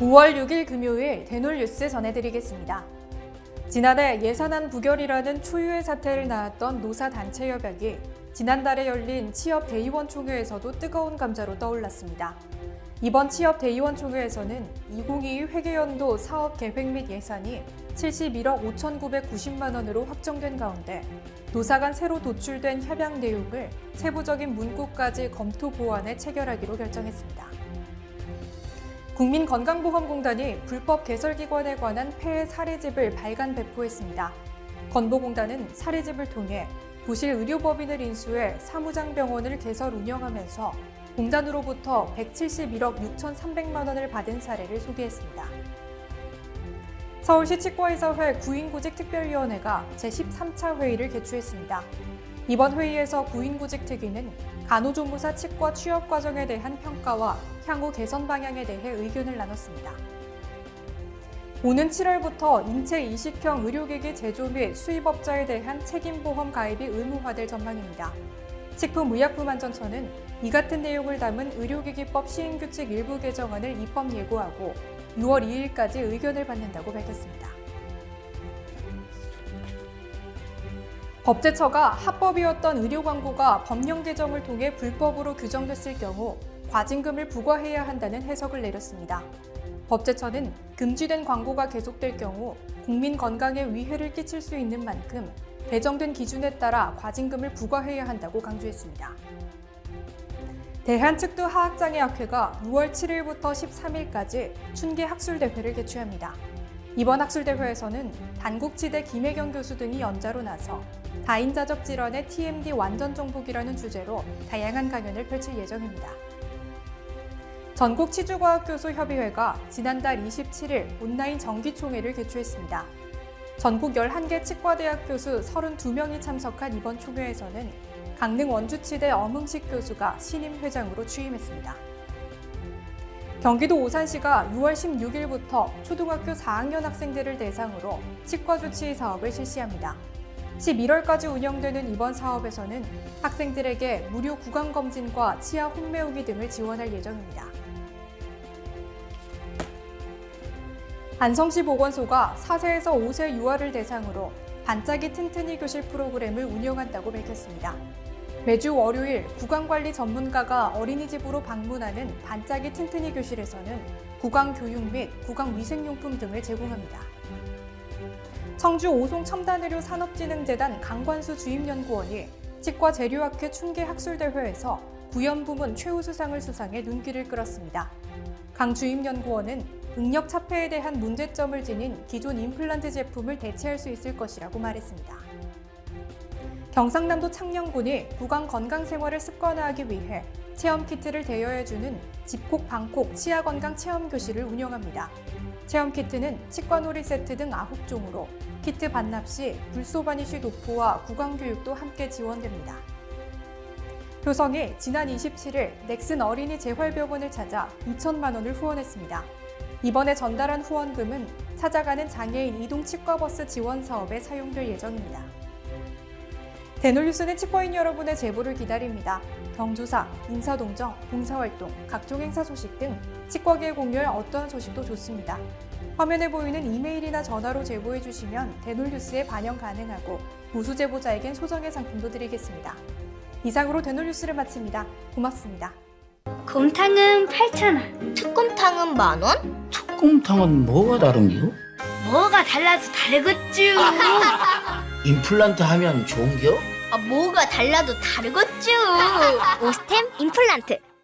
5월 6일 금요일 대놀뉴스 전해드리겠습니다. 지난해 예산안 부결이라는 초유의 사태를 낳았던 노사단체협약이 지난달에 열린 취업 대의원 총회에서도 뜨거운 감자로 떠올랐습니다. 이번 취업 대의원 총회에서는 2022 회계연도 사업 계획 및 예산이 71억 5,990만 원으로 확정된 가운데 노사 간 새로 도출된 협약 내용을 세부적인 문구까지 검토 보완해 체결하기로 결정했습니다. 국민건강보험공단이 불법 개설기관에 관한 폐해 사례집을 발간 배포했습니다. 건보공단은 사례집을 통해 부실 의료법인을 인수해 사무장 병원을 개설 운영하면서 공단으로부터 171억 6,300만 원을 받은 사례를 소개했습니다. 서울시 치과의사회 구인구직특별위원회가 제13차 회의를 개최했습니다. 이번 회의에서 구인구직 특위는 간호조무사 치과 취업 과정에 대한 평가와 향후 개선 방향에 대해 의견을 나눴습니다. 오는 7월부터 인체 이식형 의료기기 제조 및 수입업자에 대한 책임보험 가입이 의무화될 전망입니다. 식품의약품안전처는 이 같은 내용을 담은 의료기기법 시행규칙 일부 개정안을 입법 예고하고 6월 2일까지 의견을 받는다고 밝혔습니다. 법제처가 합법이었던 의료 광고가 법령 개정을 통해 불법으로 규정됐을 경우 과징금을 부과해야 한다는 해석을 내렸습니다. 법제처는 금지된 광고가 계속될 경우 국민 건강에 위해를 끼칠 수 있는 만큼 배정된 기준에 따라 과징금을 부과해야 한다고 강조했습니다. 대한측두하학장애학회가 6월 7일부터 13일까지 춘계 학술대회를 개최합니다. 이번 학술대회에서는 단국지대 김혜경 교수 등이 연자로 나서 다인자적 질환의 TMD 완전 정복이라는 주제로 다양한 강연을 펼칠 예정입니다. 전국 치주과학교수협의회가 지난달 27일 온라인 정기총회를 개최했습니다. 전국 11개 치과대학 교수 32명이 참석한 이번 총회에서는 강릉 원주치대 엄흥식 교수가 신임 회장으로 취임했습니다. 경기도 오산시가 6월 16일부터 초등학교 4학년 학생들을 대상으로 치과 주치 사업을 실시합니다. 11월까지 운영되는 이번 사업에서는 학생들에게 무료 구강 검진과 치아 홈메우기 등을 지원할 예정입니다. 안성시 보건소가 4세에서 5세 유아를 대상으로 반짝이 튼튼이 교실 프로그램을 운영한다고 밝혔습니다. 매주 월요일 구강관리 전문가가 어린이집으로 방문하는 반짝이 튼튼이 교실에서는 구강 교육 및 구강 위생용품 등을 제공합니다. 청주 오송 첨단의료 산업진흥재단 강관수 주임연구원이 치과 재료학회 춘계 학술대회에서 구연 부문 최우수상을 수상해 눈길을 끌었습니다. 강 주임연구원은 응력 차폐에 대한 문제점을 지닌 기존 임플란트 제품을 대체할 수 있을 것이라고 말했습니다. 경상남도 창녕군이 구강 건강 생활을 습관화하기 위해 체험 키트를 대여해주는 집콕 방콕 치아 건강 체험 교실을 운영합니다. 체험 키트는 치과놀이 세트 등 9종으로 키트 반납 시 불소바니쉬 도포와 구강 교육도 함께 지원됩니다. 효성이 지난 27일 넥슨 어린이 재활병원을 찾아 2천만 원을 후원했습니다. 이번에 전달한 후원금은 찾아가는 장애인 이동 치과버스 지원 사업에 사용될 예정입니다. 대놀뉴스는 치과인 여러분의 제보를 기다립니다. 경조사, 인사동정, 봉사활동, 각종 행사 소식 등 치과계 공유할 어떠한 소식도 좋습니다. 화면에 보이는 이메일이나 전화로 제보해 주시면 대놀뉴스에 반영 가능하고 우수 제보자에겐 소정의 상품도 드리겠습니다. 이상으로 대놀뉴스를 마칩니다. 고맙습니다. 곰탕은 8,000원. 특곰탕은 만 원? 특공탕은 뭐가 다른겨? 뭐가 달라서 다르겠쥬. 임플란트 하면 좋은겨? 아, 뭐가 달라도 다르겠죠. 오스템 임플란트